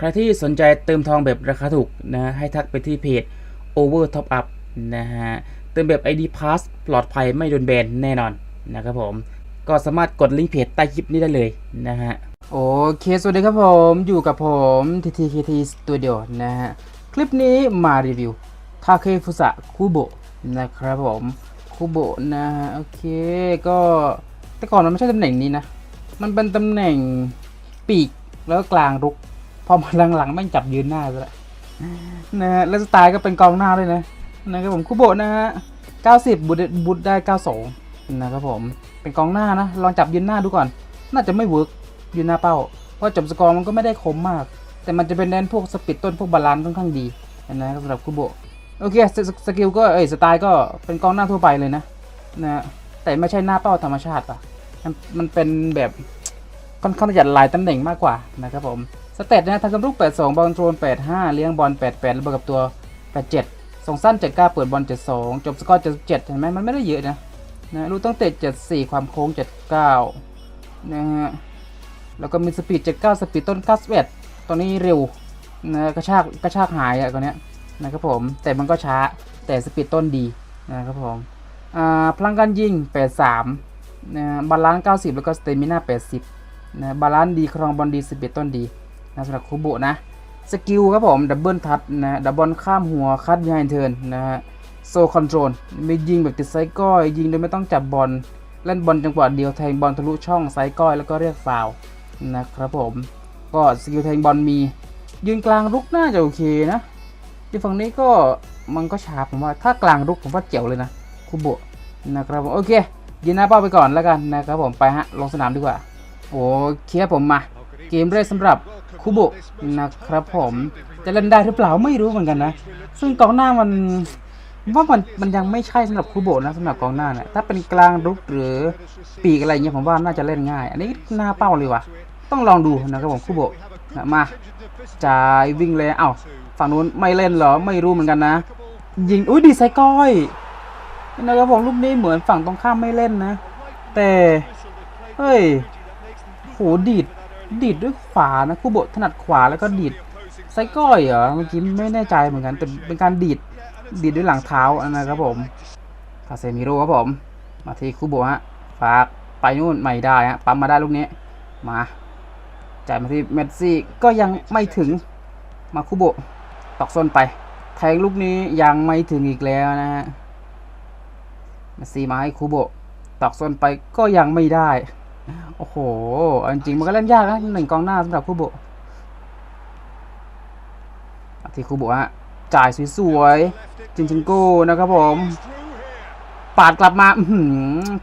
ใครที่สนใจเติมทองแบบราคาถูกนะให้ทักไปที่เพจ Over Top Up นะฮะเติมแบบ ID Pass ปลอดภัยไม่โดนแบนแน่นอนนะครับผม ก็สามารถกดลิงก์เพจใต้คลิปนี้ได้เลยนะฮะโอเค สวัสดีครับผมอยู่กับผม TTKT Studio นะฮะ คลิปนี้มารีวิวทาเคฟุสะคุโบะนะครับผมคุโบะนะฮะ โอเค ก็แต่ก่อนมันไม่ใช่ตำแหน่งนี้นะ มันเป็นตำแหน่งปีกแล้วก็กลางรุก พอมาหลังๆแม่งจับยืนหน้าซะแล้วนะฮะแล้วสไตล์ก็เป็นกองหน้าด้วยนะนะครับผมคุโบนะฮะ90บุดบุดได้ 92 นะครับผม เป็นกองหน้านะ ลองจับยืนหน้าดูก่อน น่าจะไม่เวิร์กยืนหน้าเป้า เพราะจบสกอร์มันก็ไม่ได้คมมาก แต่มันจะเป็นแดนพวกสปีดต้นพวกบาลานซ์ค่อนข้างดีนะครับสำหรับคุโบโอเคสสสกิลก็เอ้ยสไตล์ก็เป็นกองหน้าทั่วไปเลยนะนะแต่ไม่ใช่หน้าเป้าธรรมชาติป่ะมันเป็นแบบ ค่อนข้างจะหลายตำแหน่งมากกว่านะครับผมสเตตนะทางกำลุก82 บอลโทรน 85 เลี้ยงบอล 88 ระเบิดกับตัว 87 ส่งสั้น 79 เปิดบอล 72 จบสกอร์ 77 เห็นไหมมันไม่ได้เยอะนะนะรู้ต้องเตะ 74 ความโค้ง 79 นะฮะ แล้วก็มีสปีด 79 สปีดต้น 91ตัวนี้เร็วนะกระชากกระชากหายอะตัวเนี้ยนะครับผม แต่มันก็ช้าแต่สปีดต้นดีนะครับผมอ่าพลังการยิง 83 นะบาลานซ์ 90 แล้วก็สเตมิน่า 80 นะบาลานซ์ดีครองบอลดีสปีดต้นดีนะสำหรับคูโบนะสกิลครับผมดับเบิลทัดนะดับบอลข้ามหัวคัด behind turn นะฮะโซคอนโทรลไม่ยิงแบบติดไซส์ก้อยยิงโดยไม่ต้องจับบอลเล่นบอลจังหวะเดียวแทงบอลทะลุช่องไซส์ก้อยแล้วก็เรียกฟาวนะครับผม ก็สกิลแทงบอลมี ยืนกลางรุกน่าจะโอเคนะที่ฝั่งนี้ก็มันก็ช้าผมว่าถ้ากลางรุกผมว่าเจ๋วเลยนะคูโบนะครับผมโอเคยืนหน้าเป้าไปก่อนแล้วกันนะครับผมไปฮะลงสนามดีกว่า โอ้เคครับผมมา เกมแรกสำหรับคุโบะนะครับผมจะเล่นได้หรือเปล่าไม่รู้เหมือนกันนะ ซึ่งกองหน้ามันว่ามันมันยังไม่ใช่สำหรับคุโบะนะสำหรับกองหน้าเนี่ยถ้าเป็นกลางรุกหรือปีกอะไรเงี้ยผมว่าน่าจะเล่นง่าย อันนี้หน้าเป้าเลยวะต้องลองดูนะครับผมคุโบะนะมาจ่ายวิ่งเลยเอ้าฝั่งนู้นไม่เล่นเหรอไม่รู้เหมือนกันนะ ยิงอุ้ยดีไซก้อยนะครับผมลูกนี้เหมือนฝั่งตรงข้ามไม่เล่นนะ แต่เฮ้ย โหดีดดีดด้วยขวานะคูโบะถนัดขวาแล้วก็ดีดไซก้อยเหรอเมื่อกี้ไม่แน่ใจเหมือนกันแต่เป็นการดีดดีดด้วยหลังเท้านะครับผมคาเซมิโร่ครับผม มาที่คูโบฮะฝากไปนู่นไม่ได้ฮะปั๊มมาได้ลูกนี้มาจ่ายมาที่เมสซี่ก็ยังไม่ถึงมาคูโบตอกส้นไปแทงลูกนี้ยังไม่ถึงอีกแล้วนะฮะเมสซี่มาให้คูโบตอกส้นไปก็ยังไม่ได้ โอ้โหเอาจริงมันก็เล่นยากนะหนึ่งกองหน้าสำหรับคูโบะเอาที่คูโบะฮะจ่ายสวยๆจินจินโก้นะครับผม ปาดกลับมา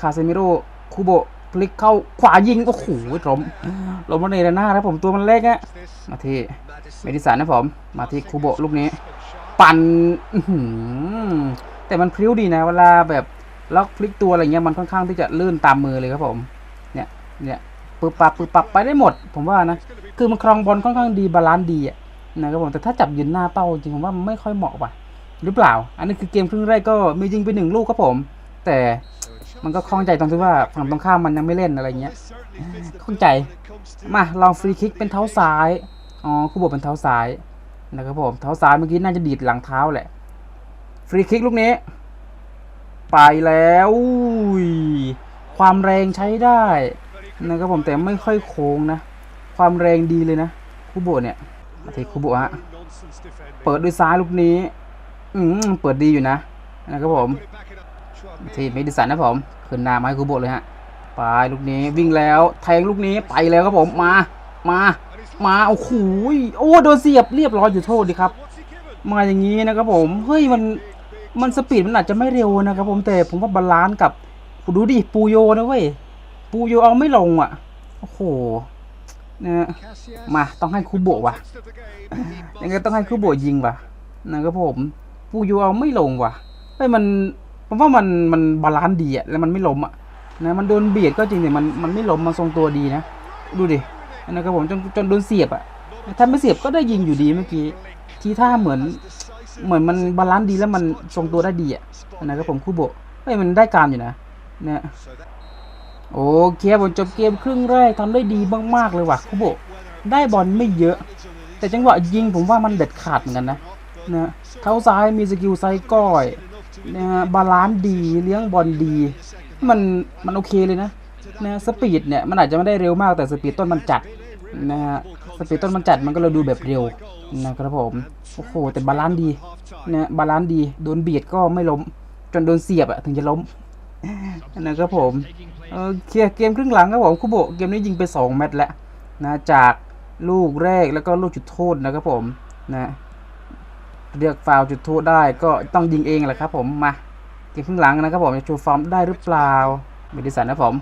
คาเซมิโร่คูโบะพลิกเข้าขวายิง โอ้โหล้มล้มมาในระนาดนะผมตัวมันเล็กอะมาที่เมดิสันนะผม มาที่คูโบะลูกนี้ ปั่นแต่มันพริ้วดีนะ เวลาแบบล็อกพลิกตัวอะไรเงี้ยมันค่อนข้างที่จะลื่นตามมือเลยครับผม เนี่ยปึ๊บปับปึ๊บปับไปได้หมด ผมว่านะ คือมันครองบอลค่อนข้างดีบาลานซ์ดีอะนะครับผมแต่ถ้าจับยืนหน้าเป้าจริงผมว่าไม่ค่อยเหมาะว่ะหรือเปล่า อันนี้คือเกมครึ่งแรกก็มียิงไปหนึ่งลูกครับผม แต่มันก็คล่องใจตรงที่ว่าฝั่งตรงข้ามมันยังไม่เล่นอะไรเงี้ยคล่องใจมาลองฟรีคิกเป็นเท้าซ้ายอ๋อคู่บวกเป็นเท้าซ้ายนะครับผมเท้าซ้ายเมื่อกี้น่าจะดีดหลังเท้าแหละ ฟรีคิกลูกนี้ ไปแล้วอุ้ยความแรงใช้ได้ นะครับผมแต่ไม่ค่อยโค้งนะ ความแรงดีเลยนะคูโบเนี่ยมาทีคูโบะฮะเปิดด้วยซ้ายลูกนี้อืมเปิดดีอยู่นะนะครับผมมาที่เมดิสันนะผมขึ้นหน้ามาให้คูโบะเลยฮะไปลูกนี้วิ่งแล้วแทงลูกนี้ไปแล้วครับผมมามามาโอ้โหโอ้โดนเสียบเรียบร้อยอยู่โทษดีครับ มาอย่างนี้นะครับผมเฮ้ยมันมันสปีดมันอาจจะไม่เร็วนะครับผมแต่ผมว่าบาลานซ์กับดูดิปูโยนะเว้ย ปูโยเอาไม่ลงอะ โอ้โหนะฮะมาต้องให้คูโบะว่ะยังไงต้องให้คูโบะยิงว่ะนะครับผมปูโยเอาไม่ลงว่ะเฮ้มันผมว่ามันมันบาลานซ์ดีอะแล้วมันไม่ล้มอะนะมันโดนเบียดก็จริงแต่มันมันไม่ล้มมันทรงตัวดีนะ ดูดินะครับผมจนจนโดนเสียบอะถ้าไม่เสียบก็ได้ยิงอยู่ดีเมื่อกี้ทีท่าเหมือน เหมือนมันบาลานซ์ดีแล้วมันทรงตัวได้ดีอะนะครับผมคูโบะเฮ้ยมันได้การอยู่นะเนี่ย โอเคผมจบเกมครึ่งแรกทำได้ดีมากๆเลยว่ะคู่โบได้บอลไม่เยอะ แต่จังหวะยิงผมว่ามันเด็ดขาดเหมือนกันนะนะเท้าซ้ายมีสกิลไซก้อยนะฮะบาลานซ์ดีเลี้ยงบอลดี มันมันโอเคเลยนะนะสปีดเนี่ยมันอาจจะไม่ได้เร็วมากแต่สปีดต้นมันจัดนะฮะสปีดต้นมันจัดมันก็เลยดูแบบเร็วนะครับผมโอ้โหแต่บาลานซ์ดีนะบาลานซ์ดีโดนเบียดก็ไม่ล้ม จนโดนเสียบอะถึงจะล้ม นะครับผมเคลียร์เกมครึ่งหลังครับผมคุโบเกมนี้ยิงไปสองแมตช์แล้วนะจากลูกแรกแล้วก็ลูกจุดโทษนะครับผมนะเรียกฟาวล์จุดโทษได้ก็ต้องยิงเองแหละครับผมมาเกมครึ่งหลังนะครับผมจะโชว์ฟอร์มได้หรือเปล่าเมดิสันนะผม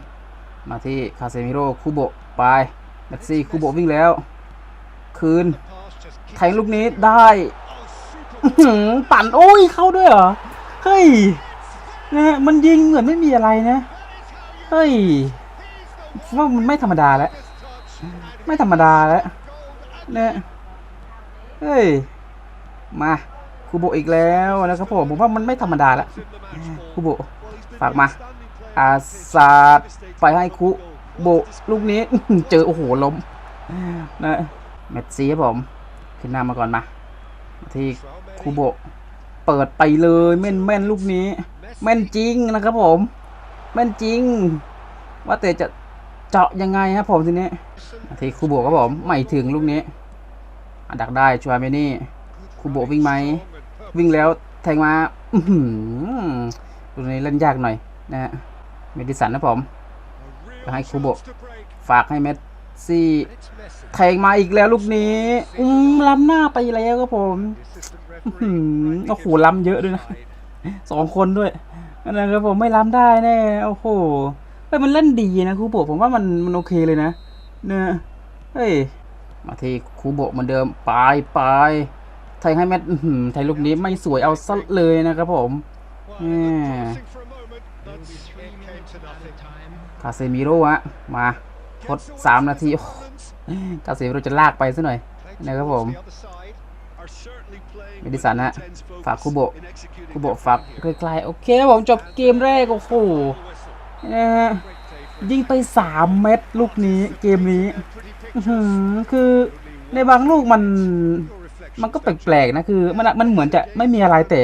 มาที่คาเซมิโร่คูโบไปแม็กซี่คูโบวิ่งแล้ว คืนแทงลูกนี้ได้ปั่นโอ้ยเข้าด้วยเหรอ เฮ้ย นะฮะมันยิงเหมือนไม่มีอะไรนะเฮ้ยว่ามันไม่ธรรมดาแล้วไม่ธรรมดาแล้วนะเฮ้ยมาคูโบอีกแล้วนะครับผมผมว่ามันไม่ธรรมดาแล้วคูโบฝากมาอาซาดไปให้คุโบลูกนี้เจอโอ้โหล้มนะเมสซี่ครับผม ขึ้นหน้ามาก่อนมา ที่คูโบเปิดไปเลยแม่นแม่นลูกนี้ แม่นจริงนะครับผม แม่นจริง ว่าแต่จะเจาะยังไงครับผมทีนี้ที่คูโบครับผมไม่ถึงลูกนี้อะดักได้ชัวร์ไหมนี่คูโบวิ่งไหมวิ่งแล้วแทงมาตรงนี้เล่นยากหน่อยนะฮะเมดิสันนะผมให้คูโบฝากให้เมสซี่แทงมาอีกแล้วลูกนี้อืมล้ำหน้าไปแล้วครับผมอื้อหือโอ้โหล้ำเยอะด้วยนะ สองคนด้วยนะครับผมไม่ล้ำได้แน่โอ้โหเฮ้ยมันเล่นดีนะครูโบะผมว่ามันมันโอเคเลยนะเนี่ยเฮ้ยมาที่คูโบะเหมือนเดิมไปไปแทงให้แมทอื้อหือแทงลูกนี้ไม่สวยเอาซะเลยนะครับผมคาเซมิโร่อะมาทดสามนาทีโอ้โหคาเซมิโร่จะลากไปซะหน่อยนะครับผมมดิสันฮะฝากคูโบะคูโบะฝากไกลๆโอเคครับผมจบเกมแรกโอ้โหนะฮะยิงไปสามเม็ดลูกนี้เกมนี้อื้อหือคือในบางลูกมันมันก็แปลกๆนะคือมันมันเหมือนจะไม่มีอะไรแต่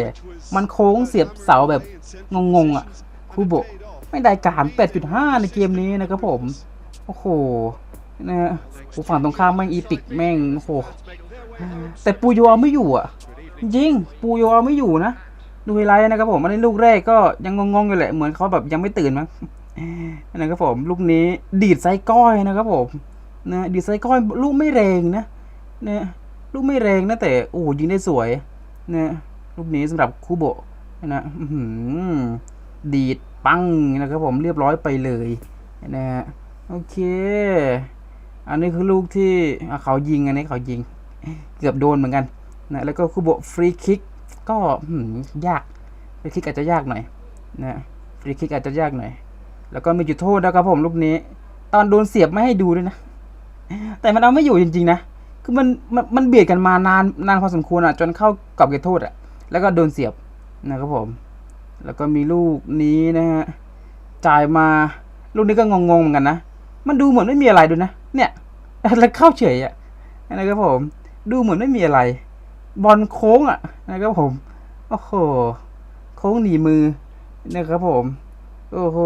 มันโค้งเสียบเสาแบบงงๆอะคูโบะไม่ได้การ 8.5 ในเกมนี้นะครับผม โอ้โหนะฮะโอ้ฝั่งตรงข้ามแม่งอีปิกแม่งโอ้โห แต่ปูโยเอาไม่อยู่อะ จริงปูโยเอาไม่อยู่นะดูไฮไลท์นะครับผมอันนี้ลูกแรกก็ยังงงๆอยู่แหละเหมือนเขาแบบยังไม่ตื่นมั้งนะครับผมลูกนี้ดีดไซก้อยนะครับผมนะดีดไซก้อยลูกไม่แรงนะนี่ลูกไม่แรงนะแต่โอ้ยิงได้สวยนะลูกนี้สำหรับคูโบะนะอืดีดปังนะครับผมเรียบร้อยไปเลยนะฮะโอเค อันนี้คือลูกที่เขายิงอันนี้เขายิง เกือบโดนเหมือนกันนะแล้วก็คูโบฟรีคิกก็ยากฟรีคิกอาจจะยากหน่อยนะฟรีคิกอาจจะยากหน่อย แล้วก็มีจุดโทษนะครับผมลูกนี้ ตอนโดนเสียบไม่ให้ดูด้วยนะ แต่มันเอาไม่อยู่จริงๆนะ คือมันมันมันเบียดกันมานานนานพอสมควรอะ จนเข้ากรอบเขตโทษอะ แล้วก็โดนเสียบนะครับผม แล้วก็มีลูกนี้นะฮะ จ่ายมา ลูกนี้ก็งงๆเหมือนกันนะ มันดูเหมือนไม่มีอะไรด้วยนะ เนี่ย แล้วเข้าเฉยอะนะครับผม ดูเหมือนไม่มีอะไร บอลโค้งอะนะครับผม โอ้โห โค้งหนีมือนะครับผม โอ้โห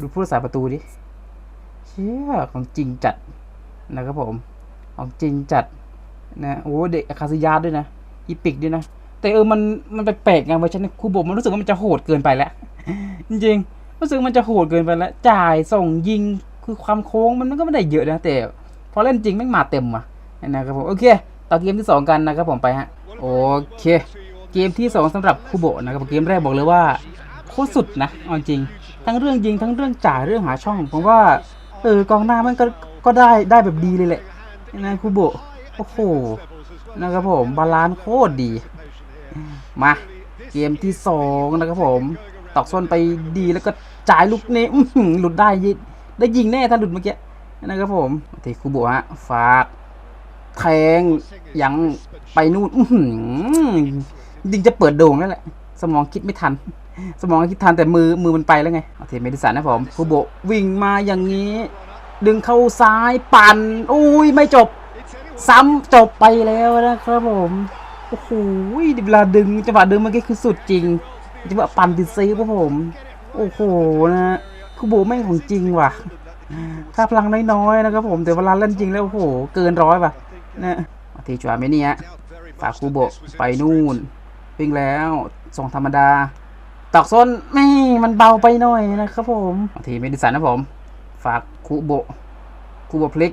ดูผู้รักษาประตูดิ เชี่ยของจริงจัดนะครับผม ของจริงจัดนะโอ้เด็กคาซิยาด้วยนะ อีปิกด้วยนะ แต่เออมันมันแปลกๆไงเวอร์ชันคูโบมันรู้สึกว่ามันจะโหดเกินไปแล้วจริงรู้สึกมันจะโหดเกินไปแล้วจ่ายส่งยิงคือความโค้งมันก็ไม่ได้เยอะนะแต่พอเล่นจริงแม่งมาเต็มอะ นะครับผมโอเคต่อเกมที่สองกันนะครับผมไปฮะโอเค เกมที่สองสำหรับคูโบะนะครับเกมแรกบอกเลยว่าโคตรสุดนะเอาจริง ทั้งเรื่องยิงทั้งเรื่องจ่ายเรื่องหาช่องผมว่าเออกองหน้ามันก็ก็ได้ได้แบบดีเลยแหละนะคูโบะโอ้โหนะครับผมบาลานโคตรดี มาเกมที่สองนะครับผมตอกส้นไปดีแล้วก็จ่ายลูกนี้หลุดได้ยิได้ยิงแน่ถ้าหลุดเมื่อกี้นะครับผมทีคูโบะฮะฝาก แทงยังไปนู่นจริงจะเปิดโด่งนั่นแหละ สมองคิดไม่ทัน สมองคิดทันแต่มือมือมันไปแล้วไงโอเคเมดิสันนะผมคูโบวิ่งมาอย่างนี้ ดึงเข้าซ้ายปั่นอุ้ยไม่จบ ซ้ำจบไปแล้วนะครับผมโอ้โหเวลาดึงจังหวะดึงเมื่อกี้คือสุดจริงจังหวะปั่นติดซีครับผม โอ้โหนะคุโบแม่งของจริงว่ะค่าพลังน้อยๆนะครับผมแต่เวลาเล่นจริงแล้วโอ้โห เกินร้อยป่ะ นะมาทีจวาเมเนี่ยฝากคุโบไปนู่นวิ่งแล้วส่งธรรมดาตอกส้นไม่มันเบาไปหน่อยนะครับผมมาทีเมดิสันนะผม ฝากคุโบคุโบพลิก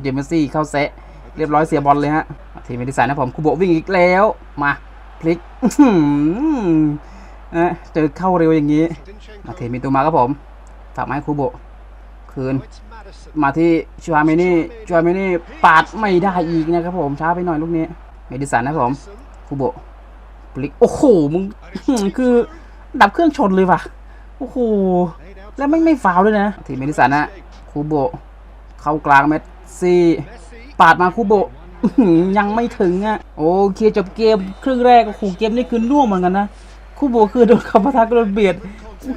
เจมส์ซี่เข้าแซะเรียบร้อยเสียบอลเลยฮะทีเมดิสันนะผมคุโบวิ่งอีกแล้วมาพลิกอื้อหือนะเจอเข้าเร็วอย่างนี้ทีมิตัวมาครับผมฝากมาให้คุโบ คืน มาที่ชัวเมนี่ชัวเมนี่ปาดไม่ได้อีกนะครับผมช้าไปหน่อยลูกนี้เมดิสันนะผมคุโบะพลิกโอ้โหมึงคือดับเครื่องชนเลยว่ะโอ้โหแล้วไม่ไม่ฟาวด้วยนะ ทีเมดิสันนะคูโบเข้ากลางเมสซี่ปาดมาคูโบยังไม่ถึงอะโอเคจบเกมครึ่งแรกโอ้โหเกมนี้คือน่วมเหมือนกันนะคูโบคือโดนคาปะทะกโดดเบียด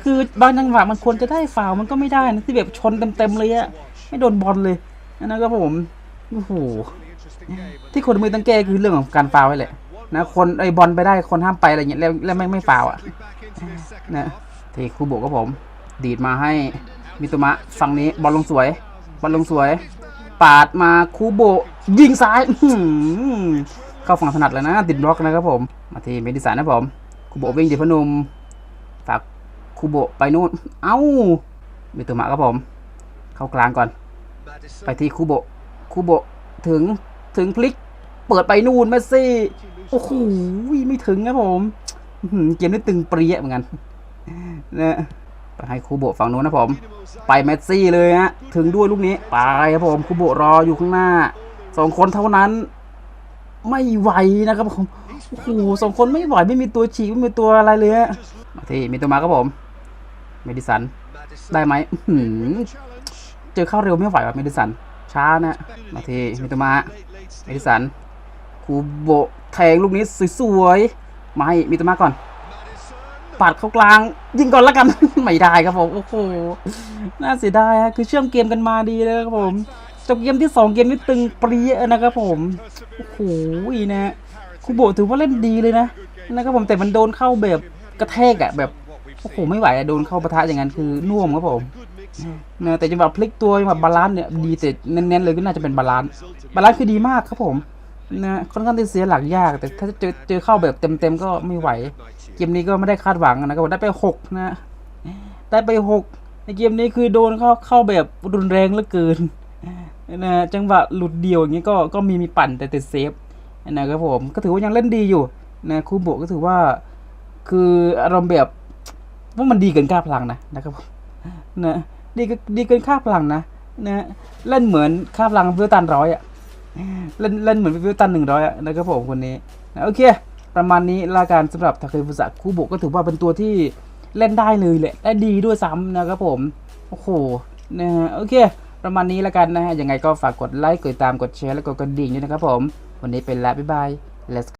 คือบางจังหวะมันควรจะได้ฟาวมันก็ไม่ได้นะที่แบบชนเต็มๆเลยอะไม่โดนบอลเลยนะครับผมโอ้โหที่คนมือตั้งแก้คือเรื่องของการฟาวไว้แหละนะคนไอ้บอลไปได้คนห้ามไปอะไรเงี้ยแล้วแล้วไม่ไม่ฟาวล์อะนะทีคูโบะก็ผม ดีดมาให้มิโตมะฝั่งนี้บอลลงสวย บอลลงสวย ปาดมาคูโบะยิงซ้ายเข้าฝั่งถนัดเลยนะติดบล็อกนะครับผม มาทีเมดิสันนะผมคูโบะวิ่งเดี๋ยวพนมฝาก คูโบไปนู่น เอ้ามิโตมะครับผม เข้ากลางก่อน ไปที่คูโบคูโบถึงถึงพลิก เปิดไปนู่นเมสซี่ โอ้โหไม่ถึงครับผมเกมนี้ตึงเปรี้ยเหมือนกันนะไปให้คูโบฝั่งนู้นนะผม ไปเมสซี่เลยฮะ ถึงด้วยลูกนี้ ไปครับผมคูโบรออยู่ข้างหน้า สองคนเท่านั้น ไม่ไหวนะครับผม โอ้โหสองคนไม่ไหวไม่มีตัวฉีกไม่มีตัวอะไรเลยฮะมาที่มีตัวมาครับผม เมดิสัน ได้ไหมเจอเข้าเร็วไม่ไหวว่ะเมดิสัน ช้านะมาทีมีตัวมาเมดิสัน คูโบแทงลูกนี้สวยๆ มาให้มีตัวมาก่อน ปัดเข้ากลาง ยิงก่อนแล้วกัน ไม่ได้ครับผม โอ้โห น่าเสียดายฮะ คือเชื่อมเกมกันมาดีเลยครับผมจบเกมที่สองเกมนี้ตึงเปรี้ยนะครับผม โอ้โหนะคูโบถือว่าเล่นดีเลยนะ นะครับผม แต่มันโดนเข้าแบบกระแทกอะแบบ โอ้โหไม่ไหวอะโดนเข้าปะทะอย่างนั้นคือน่วมครับผมนะแต่จังหวะพลิกตัวจังหวะบาลานซ์เนี่ยดีแต่เน้นๆเลยก็น่าจะเป็นบาลานซ์บาลานซ์คือดีมากครับผมนะค่อนข้างที่เสียหลักยาก แต่ถ้าเจอเจอเข้าแบบเต็มๆก็ไม่ไหว เกมนี้ก็ไม่ได้คาดหวังนะครับผมได้ไปหกนะได้ไปหกในเกมนี้คือโดนเข้าเข้าแบบรุนแรงเหลือเกินนะจังหวะหลุดเดียวอย่างนี้ก็ก็มีมีปั่นแต่ติดเซฟนะครับผมก็ถือว่ายังเล่นดีอยู่นะคูโบก็ถือว่าคืออารมณ์แบบ ว่ามันดีเกินค่าพลังนะนะครับผมนะดีก็ดีเกินค่าพลังนะนะเล่นเหมือนค่าพลังวิวตันร้อยอะเล่นเล่นเหมือนวิวตันหนึ่งร้อยอะนะครับผมคนนี้นะโอเค ประมาณนี้ละกันสำหรับทาเคฟุสะคูโบก็ถือว่าเป็นตัวที่เล่นได้เลยแหละและดีด้วยซ้ำนะครับผมโอ้โหนะฮะโอเค ประมาณนี้ละกันนะฮะยังไงก็ฝากกดไลค์กดติดตามกดแชร์และกดกระดิ่งด้วยนะครับผม วันนี้เป็นแล้วบ๊ายบาย let's